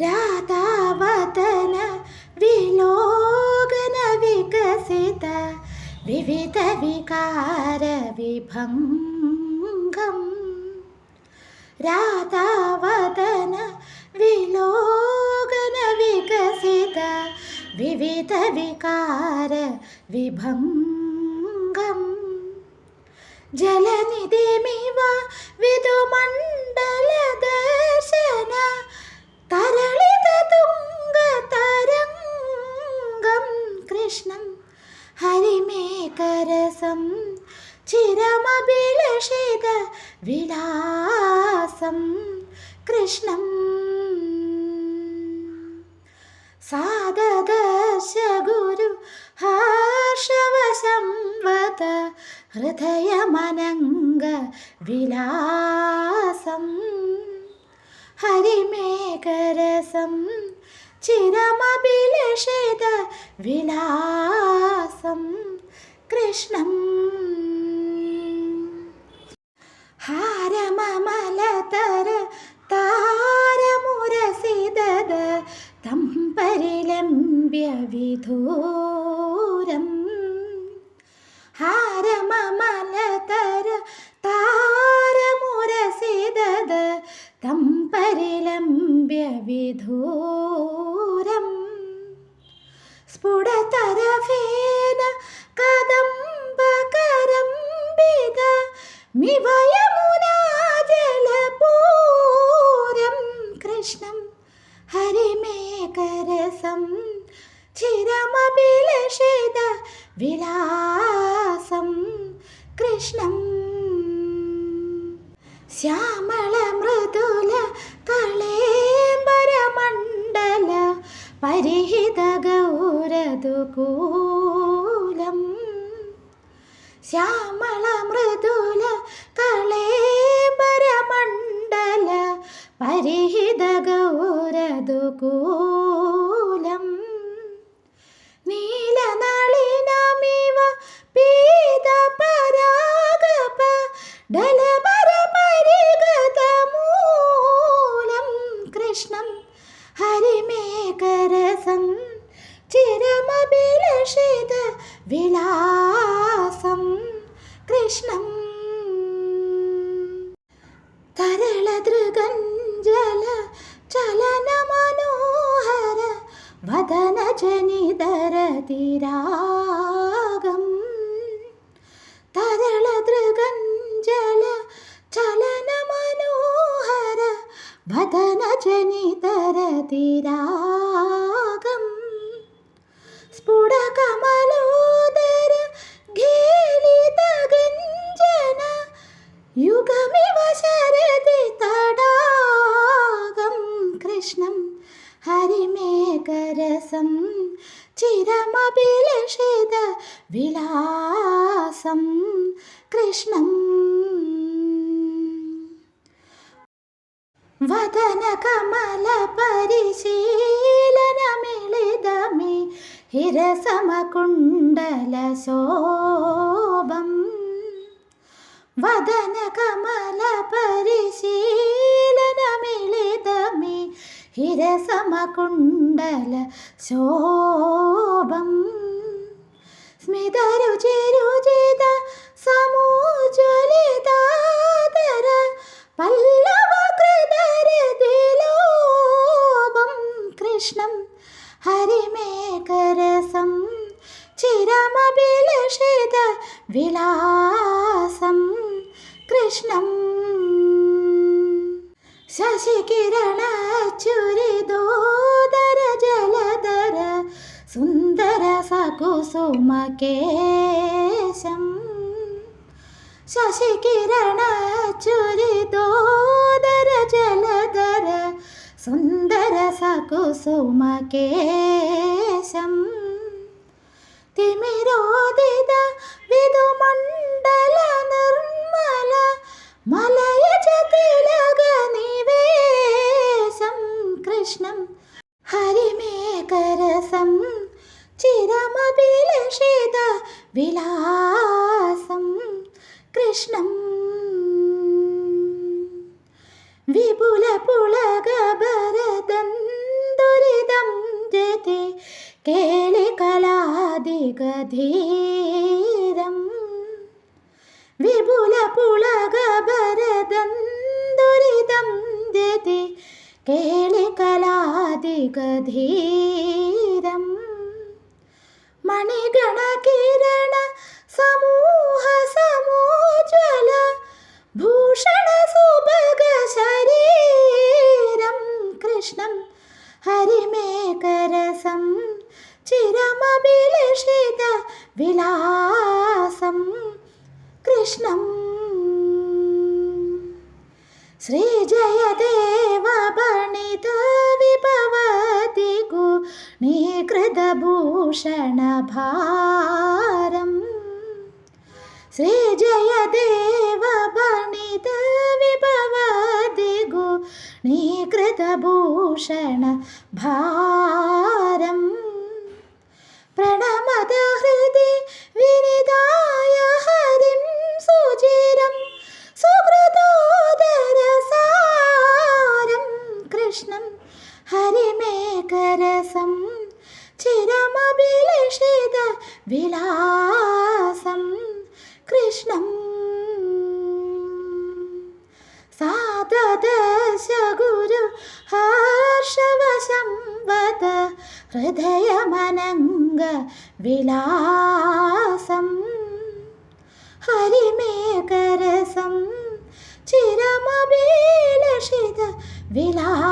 रातावतन् विलोगन विकसित विविध विकार विभङ्गम्। रातावदन् विलोगन विकसित विविध विकार विभङ्गम्। जलनिदेमि वा ചിരമഭിലഷിത വിലാസം കൃഷ്ണം. സാദദശ ഗുരു ഹർഷവശംവത ഹൃദയമനംഗ വിലാസം. ഹരിമേകരസം ചിരമഭിലഷിത വിലാസം കൃഷ്ണം. പരിലംബ്യ വിധൂരം. ഹാരമമലതര താരമുരസിതദ തം പരിലംബ്യ വിധൂരം. സ്ഫുടതരഫേന കദംബകരംബിത മിവയമുനാജലപൂരം കൃഷ്ണം ഹരിമേകരസം ചിരമഭിലഷിത വിലാസം കൃഷ്ണം. ശ്യാമള മൃദുല കളേമ്പരമണ്ഡല പരിഹിത ഗൗരതുകൂലം. ശ്യാമള മൃദുല കളേമ്പരമണ്ഡല പരിഹിത ഗൗരതുകൂലം ചിരമഭിലഷിത വിലാസം. കൃഷ്ണം. തരളദൃഗഞ്ജല ചലനമനോഹര മനോഹര വദന ചലനമനോഹര വദനജനിതരതിരാഗം ഹരിമേകരസം ചിരമഭിലഷിത വിലാസം കൃഷ്ണം വദന വദനകമല പരിശീലനമിളിതമേ വദനകമല പരിശീലനമിളിതമേ ഹിരസമകുണ്ടല ശോഭം. സ്മിതരുചിരുചിത സമൂജ്വലിതാതര പല്ലവകൃതരതിലോപം കൃഷ്ണം ഹരിമേകരസം ചിരമഭിലഷിത വിലാസം. കൃഷ്ണം ശശികിരണ ചുരിദോദര ജലധര സുന്ദര സകുസുമകേശം. ശശികിരണ ചുരിദോദര ജലധര സുന്ദര സകുസുമകേശം. തിമിരോദിത വിധുമണ്ഡല നിർമ്മല മലയജ തിലക വിലാസം കൃഷ്ണം. വിപുല പുളക ഭരതന്തുരിതം ജതി കേളി കലാധികധീരം. വിപുല പുളക ഭരതന്തുരിതം ജതി കേളി കലാധികധീരം. കിര विलासं कृष्णम् श्रीजयदेवणित विभवदिगुणीकृतभूषण भारम् श्रीजयदेवणित विभवदिगुणीकृतभूषण भारम् പ്രണമത ഹൃദി വിനിതായ ഹരിം സുചിരം സുഹൃതോദരസാരം കൃഷ്ണം ഹരിമേകരസം ചിരമഭിലഷിത വിലാസം കൃഷ്ണം ഗുരു ഹർഷവശം വദ ഹൃദയമനംഗ വിലാസം ഹരിമേകരസം ചിരമഭിലഷിത വിലാസം